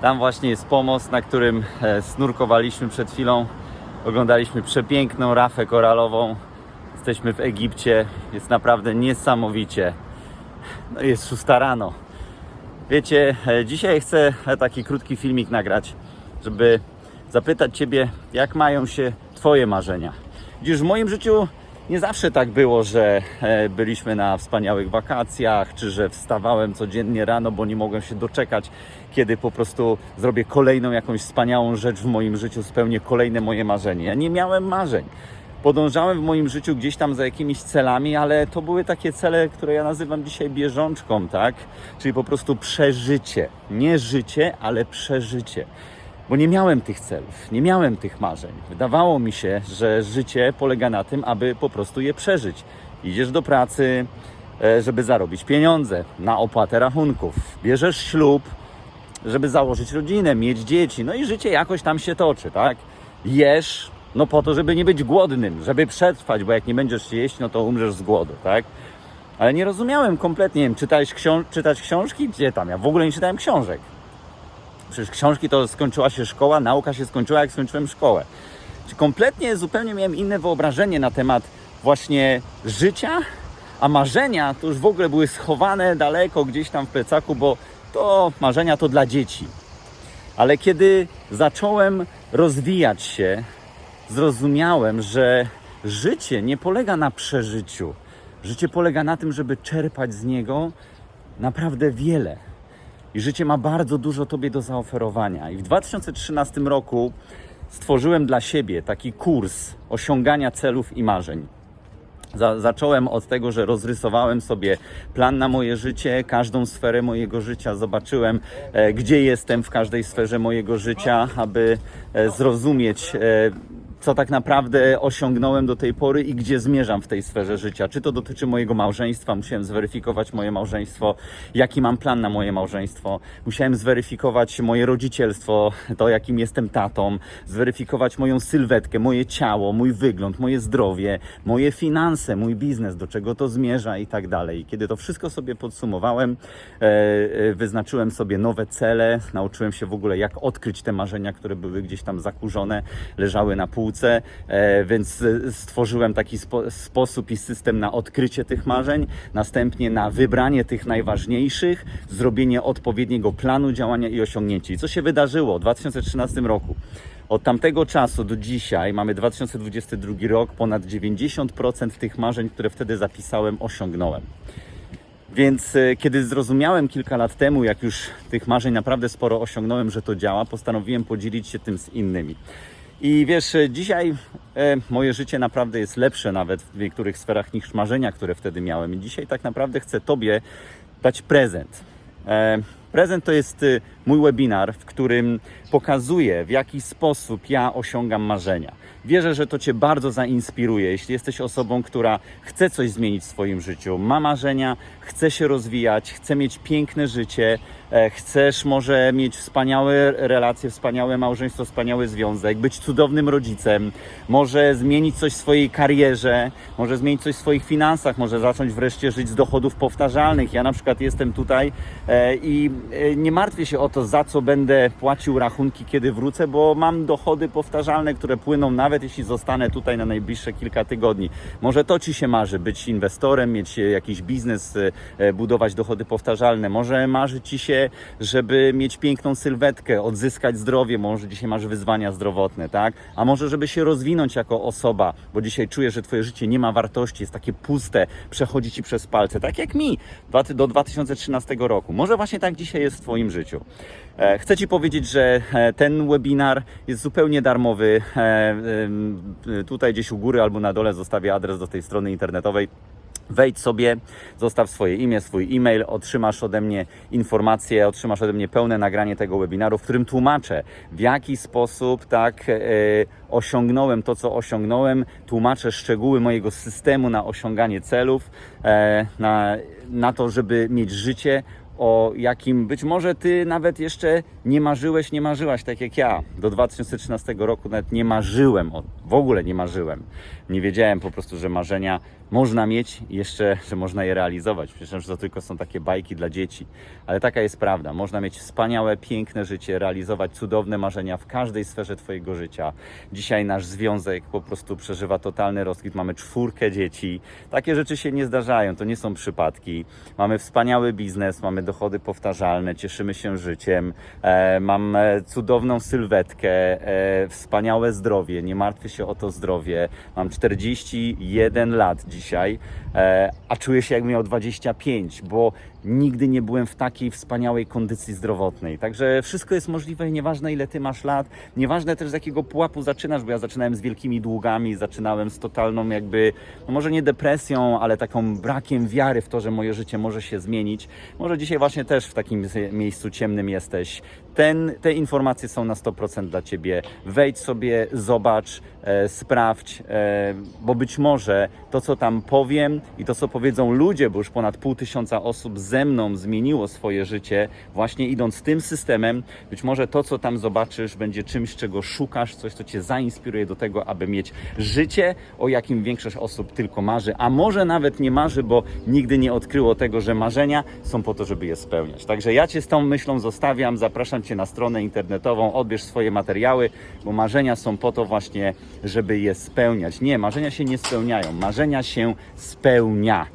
Tam właśnie jest pomost, na którym e, snurkowaliśmy przed chwilą. Oglądaliśmy przepiękną rafę koralową. Jesteśmy w Egipcie. Jest naprawdę niesamowicie. No jest szósta rano. Wiecie, e, dzisiaj chcę e, taki krótki filmik nagrać, żeby zapytać Ciebie, jak mają się Twoje marzenia. Widzisz, w moim życiu nie zawsze tak było, że e, byliśmy na wspaniałych wakacjach, czy że wstawałem codziennie rano, bo nie mogłem się doczekać, kiedy po prostu zrobię kolejną jakąś wspaniałą rzecz w moim życiu, spełnię kolejne moje marzenie. Ja nie miałem marzeń. Podążałem w moim życiu gdzieś tam za jakimiś celami, ale to były takie cele, które ja nazywam dzisiaj bieżączką, tak? Czyli po prostu przeżycie. Nie życie, ale przeżycie bo nie miałem tych celów, nie miałem tych marzeń. Wydawało mi się, że życie polega na tym, aby po prostu je przeżyć. Idziesz do pracy, e, żeby zarobić pieniądze na opłatę rachunków, bierzesz ślub, żeby założyć rodzinę, mieć dzieci, no i życie jakoś tam się toczy, tak? Jesz, no po to, żeby nie być głodnym, żeby przetrwać, bo jak nie będziesz jeść, no to umrzesz z głodu, tak? Ale nie rozumiałem kompletnie, nie wiem, czytałeś książ- czytać książki? Gdzie tam? Ja w ogóle nie czytałem książek. Przecież książki to skończyła się szkoła, nauka się skończyła, jak skończyłem szkołę. Czy kompletnie, zupełnie miałem inne wyobrażenie na temat właśnie życia, a marzenia to już w ogóle były schowane daleko gdzieś tam w plecaku, bo to marzenia to dla dzieci. Ale kiedy zacząłem rozwijać się, zrozumiałem, że życie nie polega na przeżyciu. Życie polega na tym, żeby czerpać z niego naprawdę wiele. I życie ma bardzo dużo Tobie do zaoferowania. I w 2013 roku stworzyłem dla siebie taki kurs osiągania celów i marzeń. Za, zacząłem od tego, że rozrysowałem sobie plan na moje życie, każdą sferę mojego życia, zobaczyłem, e, gdzie jestem w każdej sferze mojego życia, aby e, zrozumieć, e, co tak naprawdę osiągnąłem do tej pory i gdzie zmierzam w tej sferze życia. Czy to dotyczy mojego małżeństwa, musiałem zweryfikować moje małżeństwo, jaki mam plan na moje małżeństwo, musiałem zweryfikować moje rodzicielstwo, to jakim jestem tatą, zweryfikować moją sylwetkę, moje ciało, mój wygląd, moje zdrowie, moje finanse, mój biznes, do czego to zmierza i tak dalej. Kiedy to wszystko sobie podsumowałem, e, e, wyznaczyłem sobie nowe cele, nauczyłem się w ogóle jak odkryć te marzenia, które były gdzieś tam zakurzone, leżały na półce, e, więc stworzyłem taki spo, sposób i system na odkrycie tych marzeń, następnie na wybranie tych najważniejszych, zrobienie odpowiedniego planu działania i osiągnięcie. I co się wydarzyło w 2013 roku? Od tamtego czasu do dzisiaj, mamy 2022 rok, ponad 90% tych marzeń, które wtedy zapisałem, osiągnąłem. Więc e, kiedy zrozumiałem kilka lat temu, jak już tych marzeń naprawdę sporo osiągnąłem, że to działa, postanowiłem podzielić się tym z innymi. I wiesz, dzisiaj e, moje życie naprawdę jest lepsze nawet w niektórych sferach niż marzenia, które wtedy miałem. I dzisiaj tak naprawdę chcę Tobie dać prezent. E, prezent to jest e, mój webinar, w którym pokazuję, w jaki sposób ja osiągam marzenia. Wierzę, że to Cię bardzo zainspiruje. Jeśli jesteś osobą, która chce coś zmienić w swoim życiu, ma marzenia, chce się rozwijać, chce mieć piękne życie, e, chcesz może mieć wspaniałe relacje, wspaniałe małżeństwo, wspaniały związek, być cudownym rodzicem, może zmienić coś w swojej karierze, może zmienić coś w swoich finansach, może zacząć wreszcie żyć z dochodów powtarzalnych. Ja na przykład jestem tutaj e, i e, nie martwię się o to, za co będę płacił rachunki, kiedy wrócę, bo mam dochody powtarzalne, które płyną nawet jeśli zostanę tutaj na najbliższe kilka tygodni. Może to Ci się marzy, być inwestorem, mieć e, jakiś biznes, e, e, budować dochody powtarzalne. Może marzy Ci się, żeby mieć piękną sylwetkę, odzyskać zdrowie, może dzisiaj masz wyzwania zdrowotne, tak? A może żeby się rozwinąć jako osoba, bo dzisiaj czujesz, że Twoje życie nie ma wartości, jest takie puste, przechodzi Ci przez palce, tak jak mi do 2013 roku. Może właśnie tak dzisiaj jest w Twoim życiu. E, Chcę Ci powiedzieć, że e, ten webinar jest zupełnie darmowy. E, Tutaj gdzieś u góry albo na dole zostawię adres do tej strony internetowej. Wejdź sobie, zostaw swoje imię, swój e-mail, otrzymasz ode mnie informacje, otrzymasz ode mnie pełne nagranie tego webinaru, w którym tłumaczę, w jaki sposób tak e, osiągnąłem to, co osiągnąłem. Tłumaczę szczegóły mojego systemu na osiąganie celów, e, na, na to, żeby mieć życie, o jakim być może Ty nawet jeszcze nie marzyłeś, nie marzyłaś tak jak ja. Do 2013 roku nawet nie marzyłem, w ogóle nie marzyłem. Nie wiedziałem po prostu, że marzenia można mieć i jeszcze, że można je realizować. Że to tylko są takie bajki dla dzieci. Ale taka jest prawda. Można mieć wspaniałe, piękne życie, realizować cudowne marzenia w każdej sferze Twojego życia. Dzisiaj nasz związek po prostu przeżywa totalny rozkwit. Mamy czwórkę dzieci. Takie rzeczy się nie zdarzają, to nie są przypadki. Mamy wspaniały biznes, mamy dochody powtarzalne, cieszymy się życiem. E, mam e, cudowną sylwetkę, e, wspaniałe zdrowie, nie martwię się o to zdrowie. Mam 41 lat dzisiaj, a czuję się jakbym miał 25, bo nigdy nie byłem w takiej wspaniałej kondycji zdrowotnej. Także wszystko jest możliwe nieważne ile ty masz lat, nieważne też z jakiego pułapu zaczynasz, bo ja zaczynałem z wielkimi długami, zaczynałem z totalną jakby, no może nie depresją, ale taką brakiem wiary w to, że moje życie może się zmienić. Może dzisiaj właśnie też w takim miejscu ciemnym jesteś. Ten, te informacje są na 100% dla Ciebie. Wejdź sobie, zobacz, e, sprawdź, e, bo być może to, co tam powiem i to, co powiedzą ludzie, bo już ponad pół tysiąca osób ze mną zmieniło swoje życie, właśnie idąc tym systemem, być może to, co tam zobaczysz, będzie czymś, czego szukasz, coś, co Cię zainspiruje do tego, aby mieć życie, o jakim większość osób tylko marzy, a może nawet nie marzy, bo nigdy nie odkryło tego, że marzenia są po to, żeby je spełniać. Także ja Cię z tą myślą zostawiam, zapraszam Cię na stronę internetową, odbierz swoje materiały, bo marzenia są po to właśnie, żeby je spełniać. Nie, marzenia się nie spełniają, marzenia się spełnia.